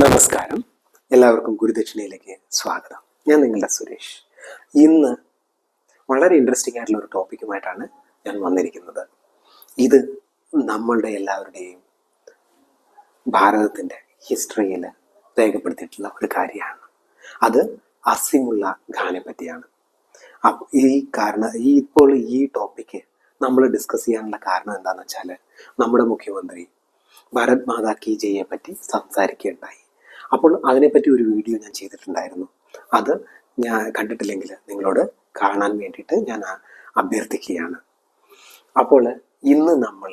നമസ്കാരം. എല്ലാവർക്കും ഗുരുദക്ഷിണയിലേക്ക് സ്വാഗതം. ഞാൻ നിങ്ങളുടെ സുരേഷ്. ഇന്ന് വളരെ ഇൻട്രസ്റ്റിംഗ് ആയിട്ടുള്ള ഒരു ടോപ്പിക്കുമായിട്ടാണ് ഞാൻ വന്നിരിക്കുന്നത്. ഇത് നമ്മളുടെ എല്ലാവരുടെയും ഭാരതത്തിന്റെ ഹിസ്റ്ററിയിൽ രേഖപ്പെടുത്തിയിട്ടുള്ള ഒരു കാര്യമാണ്. അത് അസിമുള്ള ഖാനെ പറ്റിയാണ്. ഈ കാരണം ഈ ഇപ്പോൾ ഈ ടോപ്പിക്ക് നമ്മൾ ഡിസ്കസ് ചെയ്യാനുള്ള കാരണം എന്താണെന്ന് വെച്ചാൽ നമ്മുടെ മുഖ്യമന്ത്രി ഭാരത് മാതാ കി ജയെ പറ്റി സംസാരിക്കുകയുണ്ടായി. അപ്പോൾ അതിനെപ്പറ്റി ഒരു വീഡിയോ ഞാൻ ചെയ്തിട്ടുണ്ടായിരുന്നു. അത് ഞാൻ കണ്ടിട്ടില്ലെങ്കിൽ നിങ്ങളോട് കാണാൻ വേണ്ടിയിട്ട് ഞാൻ അഭ്യർത്ഥിക്കുകയാണ്. അപ്പോൾ ഇന്ന് നമ്മൾ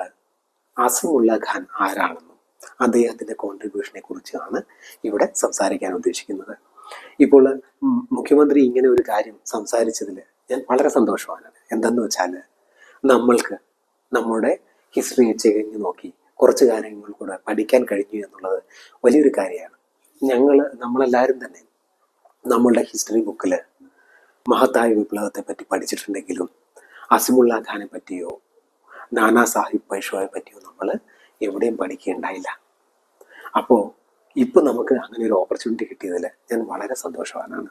അസിമുള്ള ഖാൻ ആരാണെന്നും അദ്ദേഹത്തിന്റെ കോൺട്രിബ്യൂഷനെ കുറിച്ചാണ് ഇവിടെ സംസാരിക്കാൻ ഉദ്ദേശിക്കുന്നത്. ഇപ്പോൾ മുഖ്യമന്ത്രി ഇങ്ങനെ ഒരു കാര്യം സംസാരിച്ചതിൽ ഞാൻ വളരെ സന്തോഷമാണ് എന്തെന്ന് വെച്ചാൽ നമ്മൾക്ക് നമ്മുടെ ഹിസ്റ്ററി ചെകഞ്ഞു നോക്കി കുറച്ച് കാര്യങ്ങൾ കൂടെ പഠിക്കാൻ കഴിഞ്ഞു എന്നുള്ളത് വലിയൊരു കാര്യമാണ്. ഞങ്ങൾ നമ്മളെല്ലാവരും തന്നെ നമ്മളുടെ ഹിസ്റ്ററി ബുക്കിൽ മഹത്തായ വിപ്ലവത്തെ പറ്റി പഠിച്ചിട്ടുണ്ടെങ്കിലും അസിമുള്ള ഖാനെ പറ്റിയോ നാനാ സാഹിബ് പൈഷോയെ പറ്റിയോ നമ്മൾ എവിടെയും പഠിക്കുകയുണ്ടായില്ല. അപ്പോൾ ഇപ്പോൾ നമുക്ക് അങ്ങനെ ഒരു ഓപ്പർച്യൂണിറ്റി കിട്ടിയതിൽ ഞാൻ വളരെ സന്തോഷവാനാണ്.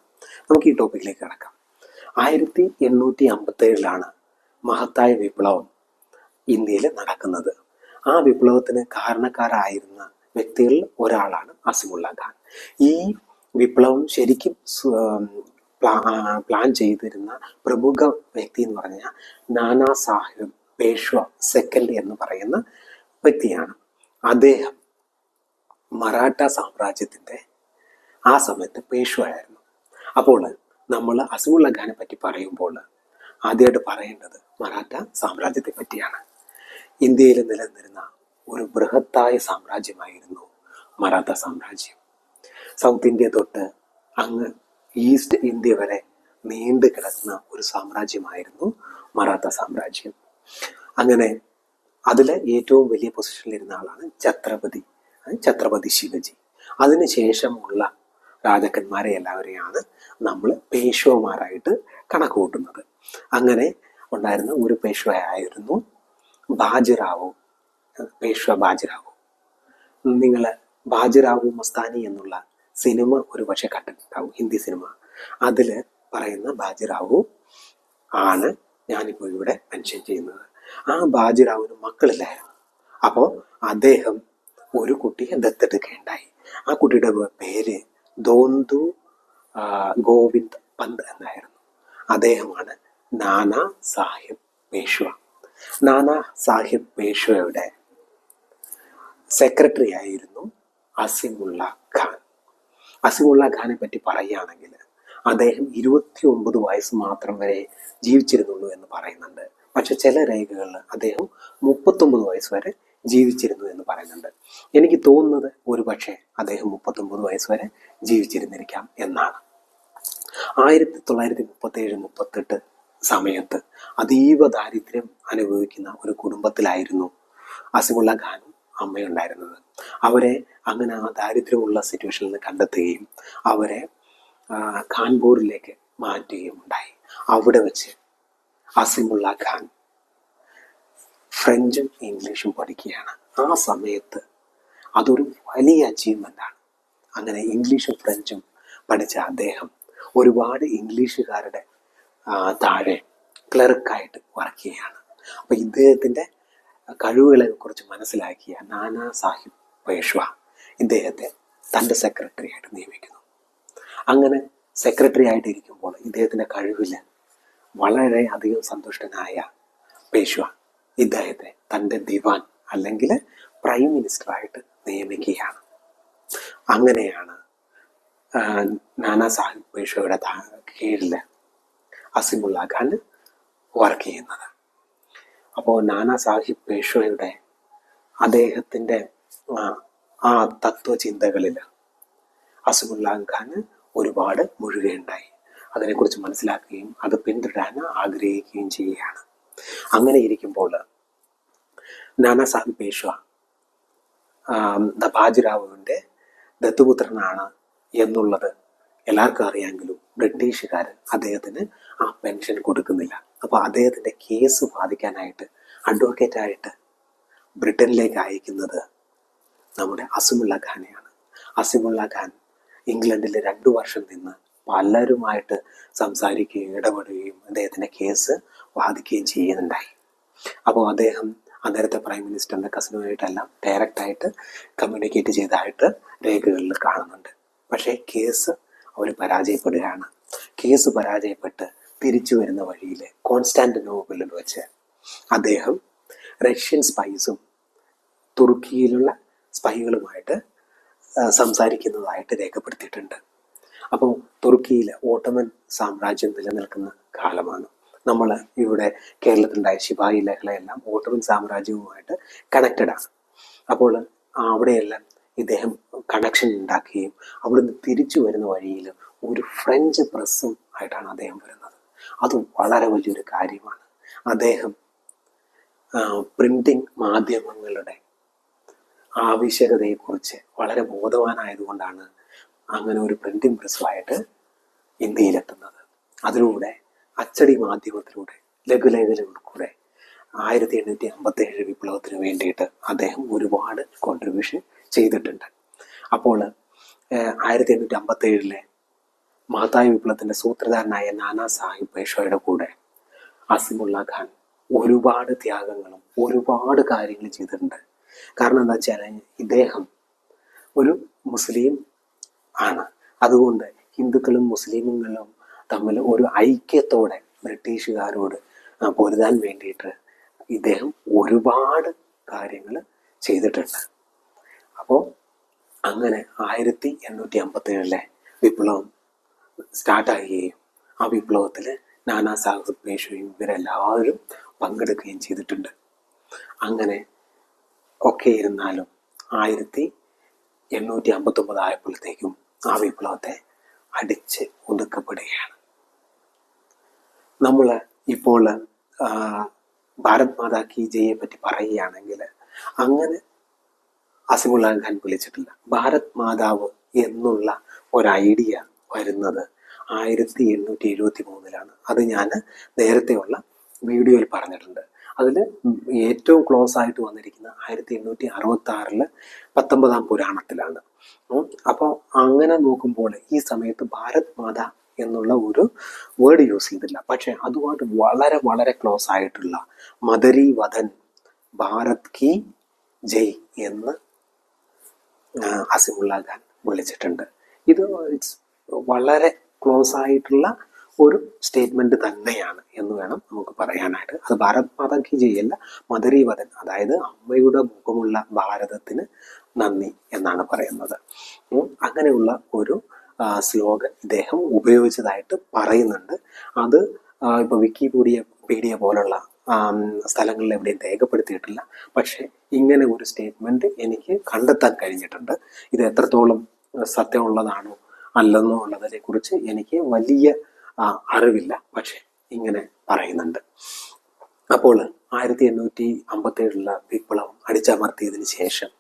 നമുക്ക് ഈ ടോപ്പിക്കിലേക്ക് കിടക്കാം. ആയിരത്തി എണ്ണൂറ്റി അമ്പത്തേഴിലാണ് മഹത്തായ വിപ്ലവം ഇന്ത്യയിൽ നടക്കുന്നത്. ആ വിപ്ലവത്തിന് കാരണക്കാരായിരുന്ന വ്യക്തികളിൽ ഒരാളാണ് അസിമുള്ള ഖാൻ. ഈ വിപ്ലവം ശരിക്കും പ്ലാൻ ചെയ്തിരുന്ന പ്രമുഖ വ്യക്തി എന്ന് പറഞ്ഞാൽ നാനാ സാഹിബ് പേഷ്വ സെക്കൻഡ് എന്ന് പറയുന്ന വ്യക്തിയാണ്. അദ്ദേഹം മറാഠ സാമ്രാജ്യത്തിന്റെ ആ സമയത്ത് പേഷ്വയായിരുന്നു അപ്പോൾ നമ്മൾ അസിമുള്ള ഖാനെ പറ്റി പറയുമ്പോൾ ആദ്യമായിട്ട് പറയേണ്ടത് മറാഠ സാമ്രാജ്യത്തെ പറ്റിയാണ്. ഇന്ത്യയിൽ നിലനിന്നിരുന്ന ഒരു ബൃഹത്തായ സാമ്രാജ്യമായിരുന്നു മറാത്ത സാമ്രാജ്യം. സൗത്ത് ഇന്ത്യ തൊട്ട് അങ്ങ് ഈസ്റ്റ് ഇന്ത്യ വരെ നീണ്ടു കിടക്കുന്ന ഒരു സാമ്രാജ്യമായിരുന്നു മറാത്ത സാമ്രാജ്യം. അങ്ങനെ അതിലെ ഏറ്റവും വലിയ പൊസിഷനിലിരുന്ന ആളാണ് ഛത്രപതി ഛത്രപതി ശിവജി. അതിനുശേഷമുള്ള രാജാക്കന്മാരെ എല്ലാവരെയാണ് നമ്മൾ പേഷ്വമാരായിട്ട് കണക്ക് കൂട്ടുന്നത് അങ്ങനെ ഉണ്ടായിരുന്ന ഒരു പേഷ്വയായിരുന്നു ബാജിറാവു. പേഷ്വ ബാജിറാവു നിങ്ങൾ ബാജിറാവു മസ്താനി എന്നുള്ള സിനിമ ഒരു പക്ഷെ കണ്ടിട്ടുണ്ടാവും ഹിന്ദി സിനിമ. അതിൽ പറയുന്ന ബാജിറാവു ആണ് ഞാനിപ്പോൾ ഇവിടെ മെൻഷൻ ചെയ്യുന്നത്. ആ ബാജിറാവുവിന് മക്കളില്ലായിരുന്നു അപ്പോൾ അദ്ദേഹം ഒരു കുട്ടിയെ ദത്തെടുക്കുകയുണ്ടായി. ആ കുട്ടിയുടെ പേര് ദോന്തു ഗോവിന്ദ് പന്ത് എന്നായിരുന്നു. അദ്ദേഹമാണ് നാനാ സാഹിബ് പേഷ്വ നാനാ സാഹിബ് പേഷ്വയുടെ സെക്രട്ടറി ആയിരുന്നു അസിമുള്ള ഖാൻ. അസിമുള്ള ഖാനെ പറ്റി പറയുകയാണെങ്കിൽ അദ്ദേഹം ഇരുപത്തി ഒമ്പത് വയസ്സ് മാത്രം വരെ ജീവിച്ചിരുന്നുള്ളൂ എന്ന് പറയുന്നുണ്ട്. പക്ഷെ ചില രേഖകളിൽ അദ്ദേഹം മുപ്പത്തൊമ്പത് വയസ്സ് വരെ ജീവിച്ചിരുന്നു എന്ന് പറയുന്നുണ്ട്. എനിക്ക് തോന്നുന്നത് ഒരുപക്ഷെ അദ്ദേഹം മുപ്പത്തൊമ്പത് വയസ്സ് വരെ ജീവിച്ചിരുന്നിരിക്കാം എന്നാണ്. ആയിരത്തി തൊള്ളായിരത്തി മുപ്പത്തി ഏഴ് മുപ്പത്തെട്ട് സമയത്ത് അതീവ ദാരിദ്ര്യം അനുഭവിക്കുന്ന ഒരു കുടുംബത്തിലായിരുന്നു അസിമുള്ള ഖാനും അമ്മയുണ്ടായിരുന്നത്. അവരെ അങ്ങനെ ആ ദാരിദ്ര്യമുള്ള സിറ്റുവേഷനിൽ നിന്ന് കണ്ടെത്തുകയും അവരെ കാൺപൂരിലേക്ക് മാറ്റുകയും ഉണ്ടായി. അവിടെ വെച്ച് അസിമുള്ള ഖാൻ ഫ്രഞ്ചും ഇംഗ്ലീഷും പഠിക്കുകയാണ്. ആ സമയത്ത് അതൊരു വലിയ അച്ചീവ്മെന്റ് ആണ്. അങ്ങനെ ഇംഗ്ലീഷും ഫ്രഞ്ചും പഠിച്ച അദ്ദേഹം ഒരുപാട് ഇംഗ്ലീഷുകാരുടെ താഴെ ക്ലർക്കായിട്ട് വർക്ക് ചെയ്യുകയാണ്. അപ്പോൾ ഇദ്ദേഹത്തിന്റെ കഴിവുകളെ കുറിച്ച് മനസ്സിലാക്കിയ നാനാ സാഹിബ് പേഷ്വ ഇദ്ദേഹത്തെ തന്റെ സെക്രട്ടറി ആയിട്ട് നിയമിക്കുന്നു. അങ്ങനെ സെക്രട്ടറി ആയിട്ടിരിക്കുമ്പോൾ ഇദ്ദേഹത്തിന്റെ കഴിവിൽ വളരെ അധികം സന്തുഷ്ടനായ പേഷ്വ ഇദ്ദേഹത്തെ തന്റെ ദിവാൻ അല്ലെങ്കിൽ പ്രൈം മിനിസ്റ്ററായിട്ട് നിയമിക്കുകയാണ്. അങ്ങനെയാണ് നാനാ സാഹിബ് പേഷ്വയുടെ കീഴിൽ അസിമുള്ള ഖാൻ വർക്ക് ചെയ്യുന്നത്. അപ്പോൾ നാനാ സാഹിബ് പേഷ്വയുടെ അദ്ദേഹത്തിന്റെ ആ, തത്വചിന്തകളിൽ അസുഖുല്ലാ ഖാന് ഒരുപാട് മുഴുകയുണ്ടായി. അതിനെക്കുറിച്ച് മനസ്സിലാക്കുകയും അത് പിന്തുടരാൻ ആഗ്രഹിക്കുകയും ചെയ്യുകയാണ്. അങ്ങനെ ഇരിക്കുമ്പോൾ നാനാ സാഹിബ് പേഷ്വ ബാജിറാവുവിന്റെ ദത്തുപുത്രനാണ് എന്നുള്ളത് എല്ലാവർക്കും അറിയാമെങ്കിലും ബ്രിട്ടീഷുകാർ അദ്ദേഹത്തിന് ആ പെൻഷൻ കൊടുക്കുന്നില്ല. അപ്പോൾ അദ്ദേഹത്തിന്റെ കേസ് ബാധിക്കാനായിട്ട് അഡ്വക്കേറ്റായിട്ട് ബ്രിട്ടനിലേക്ക് അയക്കുന്നത് നമ്മുടെ അസിമുള്ള ഖാനെയാണ്. അസിമുള്ള ഖാൻ ഇംഗ്ലണ്ടിൽ രണ്ടു വർഷം നിന്ന് പലരുമായിട്ട് സംസാരിക്കുകയും ഇടപെടുകയും അദ്ദേഹത്തിന്റെ കേസ് വാദിക്കുകയും ചെയ്യുന്നുണ്ടായി. അപ്പോൾ അദ്ദേഹം അന്നേരത്തെ പ്രൈം മിനിസ്റ്ററിന്റെ കസിനുമായിട്ടെല്ലാം ഡയറക്റ്റായിട്ട് കമ്മ്യൂണിക്കേറ്റ് ചെയ്തതായിട്ട് രേഖകളിൽ കാണുന്നുണ്ട്. പക്ഷേ കേസ് അവർ പരാജയപ്പെടുകയാണ്. കേസ് പരാജയപ്പെട്ട് തിരിച്ചു വരുന്ന വഴിയിൽ കോൺസ്റ്റാന്റിനോപ്പിളിൽ വെച്ച് അദ്ദേഹം റഷ്യൻ സ്പൈസും തുർക്കിയിലുള്ള സ്പൈകളുമായിട്ട് സംസാരിക്കുന്നതായിട്ട് രേഖപ്പെടുത്തിയിട്ടുണ്ട്. അപ്പോൾ തുർക്കിയിൽ ഓട്ടമൻ സാമ്രാജ്യം നിലനിൽക്കുന്ന കാലമാണ്. നമ്മൾ ഇവിടെ കേരളത്തിലുണ്ടായ ശിവായി ലഹളയെല്ലാം ഓട്ടമൻ സാമ്രാജ്യവുമായിട്ട് കണക്റ്റഡാണ് അപ്പോൾ അവിടെയെല്ലാം ഇദ്ദേഹം കണക്ഷൻ ഉണ്ടാക്കുകയും അവിടുന്ന് തിരിച്ചു വരുന്ന വഴിയിൽ ഒരു ഫ്രഞ്ച് പ്രസ്സും ആയിട്ടാണ് അദ്ദേഹം വരുന്നത്. അത് വളരെ വലിയൊരു കാര്യമാണ്. അദ്ദേഹം പ്രിന്റിംഗ് മാധ്യമങ്ങളുടെ ആവശ്യകതയെക്കുറിച്ച് വളരെ ബോധവാനായതുകൊണ്ടാണ് അങ്ങനെ ഒരു പ്രിന്റിംഗ് പ്രസ്സുമായിട്ട് ഇന്ത്യയിലെത്തുന്നത്. അതിലൂടെ അച്ചടി മാധ്യമത്തിലൂടെ ലഘുലേഖകളിലൂടെ ആയിരത്തി എണ്ണൂറ്റി അമ്പത്തി ഏഴ് വിപ്ലവത്തിന് വേണ്ടിയിട്ട് അദ്ദേഹം ഒരുപാട് കോൺട്രിബ്യൂഷൻ ചെയ്തിട്ടുണ്ട്. അപ്പോൾ ആയിരത്തി എണ്ണൂറ്റി അമ്പത്തി ഏഴിലെ മഹത്തായ വിപ്ലവത്തിന്റെ സൂത്രധാരനായ നാനാ സാഹിബ് പേഷോയുടെ കൂടെ അസിമുള്ള ഖാൻ ഒരുപാട് ത്യാഗങ്ങളും ഒരുപാട് കാര്യങ്ങൾ ചെയ്തിട്ടുണ്ട്. കാരണം എന്താ വെച്ചാൽ ഇദ്ദേഹം ഒരു മുസ്ലിം ആണ്. അതുകൊണ്ട് ഹിന്ദുക്കളും മുസ്ലിമുകളും തമ്മിൽ ഒരു ഐക്യത്തോടെ ബ്രിട്ടീഷുകാരോട് പൊരുതാൻ വേണ്ടിയിട്ട് ഇദ്ദേഹം ഒരുപാട് കാര്യങ്ങൾ ചെയ്തിട്ടുണ്ട്. അപ്പോൾ അങ്ങനെ ആയിരത്തി എണ്ണൂറ്റി അമ്പത്തി ഏഴിലെ വിപ്ലവം സ്റ്റാർട്ടാകുകയും ആ വിപ്ലവത്തിൽ നാനാ സാഹിബ് പേഷയും ഇവരെല്ലാവരും പങ്കെടുക്കുകയും ചെയ്തിട്ടുണ്ട്. അങ്ങനെ ഒക്കെ ഇരുന്നാലും ആയിരത്തി എണ്ണൂറ്റി അമ്പത്തൊമ്പത് ആയപ്പോഴത്തേക്കും ആ വിപ്ലവത്തെ അടിച്ച് ഒതുക്കപ്പെടുകയാണ്. നമ്മൾ ഇപ്പോൾ ഭാരത് മാതാ കി ജയെ പറ്റി പറയുകയാണെങ്കിൽ അങ്ങനെ അസിമുള്ള ഖാൻ വിളിച്ചിട്ടില്ല. ഭാരത് മാതാവ് എന്നുള്ള ഒരു ഐഡിയ വരുന്നത് ആയിരത്തി എണ്ണൂറ്റി എഴുപത്തി മൂന്നിലാണ് അത് ഞാൻ നേരത്തെയുള്ള വീഡിയോയിൽ പറഞ്ഞിട്ടുണ്ട്. അതിൽ ഏറ്റവും ക്ലോസ് ആയിട്ട് വന്നിരിക്കുന്ന ആയിരത്തി എണ്ണൂറ്റി അറുപത്തി ആറിൽ പത്തൊമ്പതാം പുരാണത്തിലാണ്. അപ്പോൾ അങ്ങനെ നോക്കുമ്പോൾ ഈ സമയത്ത് ഭാരത് മാത എന്നുള്ള ഒരു വേർഡ് യൂസ് ചെയ്തില്ല. പക്ഷേ അതുമായിട്ട് വളരെ വളരെ ക്ലോസ് ആയിട്ടുള്ള മദരി വധൻ ഭാരത് കി ജയ് എന്ന് അസിമുള്ള ഖാൻ വിളിച്ചിട്ടുണ്ട്. ഇത് ഇറ്റ്സ് വളരെ ക്ലോസ് ആയിട്ടുള്ള ഒരു സ്റ്റേറ്റ്മെന്റ് തന്നെയാണ് എന്ന് വേണം നമുക്ക് പറയാനായിട്ട്. അത് ഭാരത് മാതാ കി ജയല്ല അതായത് അമ്മയുടെ മുഖമുള്ള ഭാരതത്തിന് നന്ദി എന്നാണ് പറയുന്നത്. അങ്ങനെയുള്ള ഒരു സ്ലോഗൻ ഇദ്ദേഹം ഉപയോഗിച്ചതായിട്ട് പറയുന്നുണ്ട്. അത് ഇപ്പോൾ വിക്കിപീഡിയ പീഡിയ പോലുള്ള സ്ഥലങ്ങളിൽ എവിടെയും രേഖപ്പെടുത്തിയിട്ടില്ല. പക്ഷേ ഇങ്ങനെ ഒരു സ്റ്റേറ്റ്മെന്റ് എനിക്ക് കണ്ടെത്താൻ കഴിഞ്ഞിട്ടുണ്ട്. ഇത് എത്രത്തോളം സത്യമുള്ളതാണോ അല്ലെന്നോ ഉള്ളതിനെ കുറിച്ച് എനിക്ക് വലിയ അറിവില്ല. പക്ഷെ ഇങ്ങനെ പറയുന്നുണ്ട്. അപ്പോൾ ആയിരത്തി എണ്ണൂറ്റി അമ്പത്തി ഏഴിലുള്ള വിപ്ലവം അടിച്ചമർത്തിയതിന് ശേഷം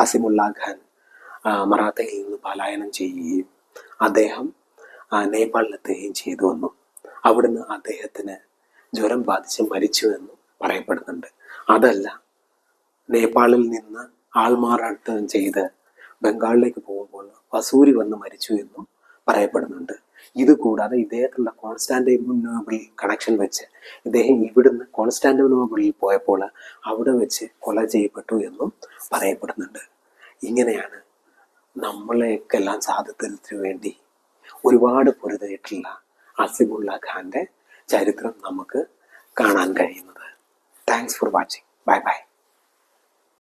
അസിമുള്ള ഖാൻ മറാത്തയിൽ നിന്ന് പലായനം ചെയ്യുകയും അദ്ദേഹം നേപ്പാളിലെത്തുകയും ചെയ്തു വന്നു അവിടുന്ന് അദ്ദേഹത്തിന് ജ്വരം ബാധിച്ച് മരിച്ചു എന്ന് പറയപ്പെടുന്നുണ്ട്. അതല്ല നേപ്പാളിൽ നിന്ന് ആൾമാറാട്ടം ചെയ്ത് ബംഗാളിലേക്ക് പോകുമ്പോൾ വസൂരി വന്ന് മരിച്ചു എന്നും പറയപ്പെടുന്നുണ്ട്. ഇത് കൂടാതെ ഇദ്ദേഹത്തിലുള്ള കോൺസ്റ്റാന്റിനോബിൾ കണക്ഷൻ വെച്ച് ഇദ്ദേഹം ഇവിടുന്ന് കോൺസ്റ്റാന്റിനോബിളിൽ പോയപ്പോൾ അവിടെ വെച്ച് കൊല ചെയ്യപ്പെട്ടു എന്നും പറയപ്പെടുന്നുണ്ട്. ഇങ്ങനെയാണ് നമ്മളെയൊക്കെല്ലാം സ്വാതന്ത്ര്യത്തിന് വേണ്ടി ഒരുപാട് പൊരുതായിട്ടുള്ള അസിബുള്ള ഖാന്റെ ചരിത്രം നമുക്ക് കാണാൻ കഴിയുന്നത്. Thanks for watching bye bye